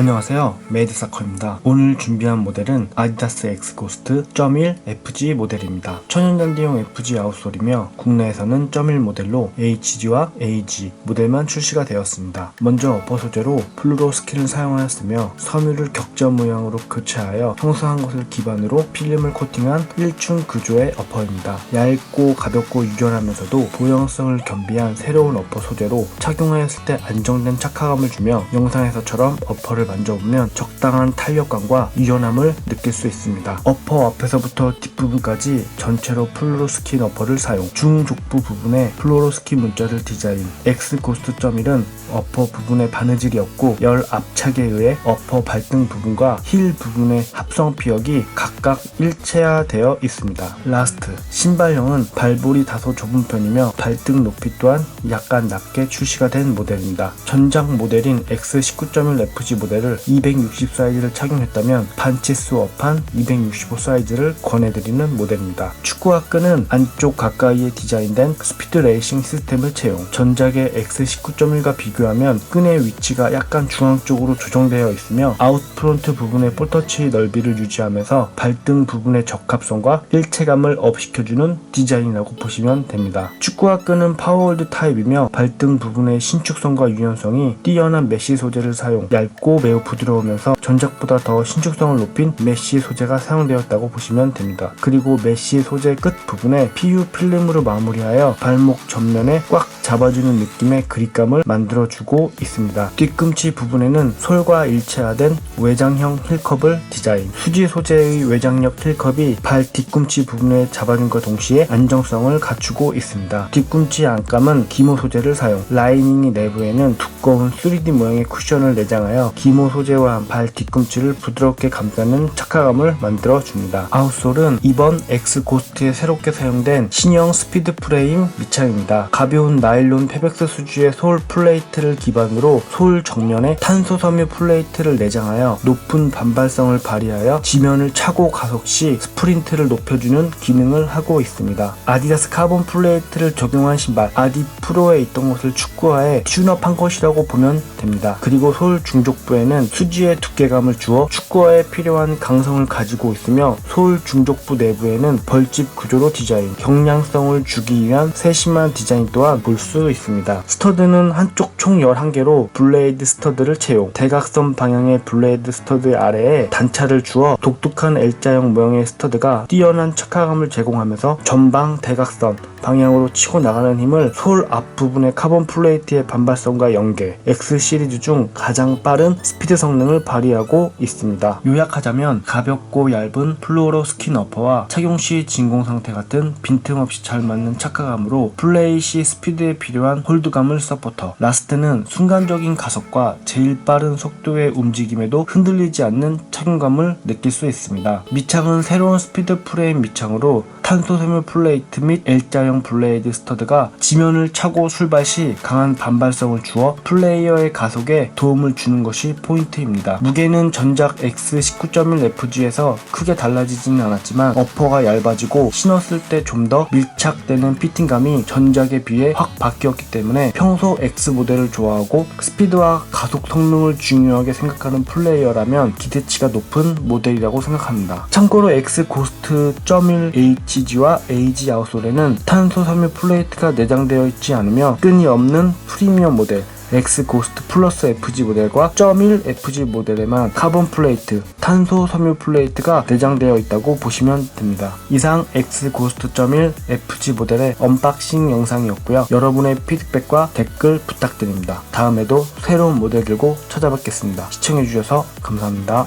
안녕하세요. 메이드사커입니다. 오늘 준비한 모델은 아디다스 X 고스트 .1 FG 모델입니다. 천연잔디용 FG 아웃솔이며 국내에서는 .1 모델로 HG와 AG 모델만 출시가 되었습니다. 먼저 어퍼 소재로 플루로 스킨을 사용하였으며 섬유를 격자 모양으로 교체하여 형성한 것을 기반으로 필름을 코팅한 1층 구조의 어퍼입니다. 얇고 가볍고 유연하면서도 보형성을 겸비한 새로운 어퍼 소재로 착용하였을 때 안정된 착화감을 주며 영상에서처럼 어퍼를 만져보면 적당한 탄력감과 유연함을 느낄 수 있습니다. 어퍼 앞에서부터 뒷부분까지 전체로 플로로 스킨 어퍼를 사용 중족부 부분에 플로로 스킨 문자를 디자인 X 고스트 1은 어퍼 부분에 바느질이 없고 열 압착에 의해 어퍼 발등 부분과 힐 부분의 합성 피역이 각각 일체화되어 있습니다. 라스트 신발형은 발볼이 다소 좁은 편이며 발등 높이 또한 약간 낮게 출시가 된 모델입니다. 전작 모델인 X19.1 FG 모델 을260 사이즈를 착용했다면 반치수 업한 265 사이즈를 권해드리는 모델입니다. 축구화 끈은 안쪽 가까이에 디자인된 스피드 레이싱 시스템을 채용. 전작의 X19.1과 비교하면 끈의 위치가 약간 중앙 쪽으로 조정되어 있으며 아웃프론트 부분의 볼터치 넓이를 유지하면서 발등 부분의 적합성과 일체감을 업시켜주는 디자인이라고 보시면 됩니다. 축구화 끈은 파워홀드 타입이며 발등 부분의 신축성과 유연성이 뛰어난 메쉬 소재를 사용 얇고 매우 부드러우면서 전작보다 더 신축성을 높인 메쉬 소재가 사용되었다고 보시면 됩니다. 그리고 메쉬 소재 끝 부분에 PU 필름으로 마무리하여 발목 전면에 꽉 잡아주는 느낌의 그립감을 만들어주고 있습니다. 뒤꿈치 부분에는 솔과 일체화된 외장형 힐컵을 디자인. 수지 소재의 외장력 힐컵이 발 뒤꿈치 부분에 잡아준과 동시에 안정성을 갖추고 있습니다. 뒤꿈치 안감은 기모 소재를 사용. 라이닝 내부에는 두꺼운 3D 모양의 쿠션을 내장하여 기모 소재와 발 뒤꿈치를 부드럽게 감싸는 착화감을 만들어 줍니다. 아웃솔은 이번 X 고스트에 새롭게 사용된 신형 스피드 프레임 밑창입니다. 가벼운 나일론 페백스 수지의 솔 플레이트를 기반으로 솔 정면에 탄소 섬유 플레이트를 내장하여 높은 반발성을 발휘하여 지면을 차고 가속 시 스프린트를 높여주는 기능을 하고 있습니다. 아디다스 카본 플레이트를 적용한 신발 아디 프로에 있던 것을 축구화에 튠업한 것이라고 보면 됩니다. 그리고 솔 중족부에는 수지의 두께 감을 주어 축구화에 필요한 강성을 가지고 있으며 솔 중족부 내부에는 벌집 구조로 디자인, 경량성을 주기 위한 세심한 디자인 또한 볼 수 있습니다. 스터드는 한쪽 총 11개로 블레이드 스터드를 채용, 대각선 방향의 블레이드 스터드 아래에 단차를 주어 독특한 L자형 모양의 스터드가 뛰어난 착화감을 제공하면서 전방 대각선 방향으로 치고 나가는 힘을 솔 앞부분의 카본 플레이트의 반발성과 연계, X 시리즈 중 가장 빠른 스피드 성능을 발휘하고 있습니다. 요약하자면 가볍고 얇은 플루오로 스킨 어퍼와 착용 시 진공 상태 같은 빈틈없이 잘 맞는 착화감으로 플레이 시 스피드에 필요한 홀드감을 서포터. 라스트 는 순간적인 가속과 제일 빠른 속도의 움직임에도 흔들리지 않는 착용감을 느낄 수 있습니다. 밑창은 새로운 스피드 프레임 밑창으로 탄소 섬유 플레이트 및 L자형 블레이드 스터드가 지면을 차고 출발 시 강한 반발성을 주어 플레이어의 가속에 도움을 주는 것이 포인트입니다. 무게는 전작 X19.1FG에서 크게 달라지지는 않았지만 어퍼가 얇아지고 신었을 때 좀 더 밀착되는 피팅감이 전작에 비해 확 바뀌었기 때문에 평소 X 모델을 좋아하고 스피드와 가속 성능을 중요하게 생각하는 플레이어라면 기대치가 높은 모델이라고 생각합니다. 참고로 X 고스트 1 HG와 AG 아웃솔에는 탄소 섬유 플레이트가 내장되어 있지 않으며 끈이 없는 프리미엄 모델 X 고스트 플러스 FG 모델과 1 FG 모델에만 카본 플레이트, 탄소 섬유 플레이트가 내장되어 있다고 보시면 됩니다. 이상 X 고스트 1 FG 모델의 언박싱 영상이었고요. 여러분의 피드백과 댓글 부탁드립니다. 다음에도 새로운 모델 들고 찾아뵙겠습니다. 시청해주셔서 감사합니다.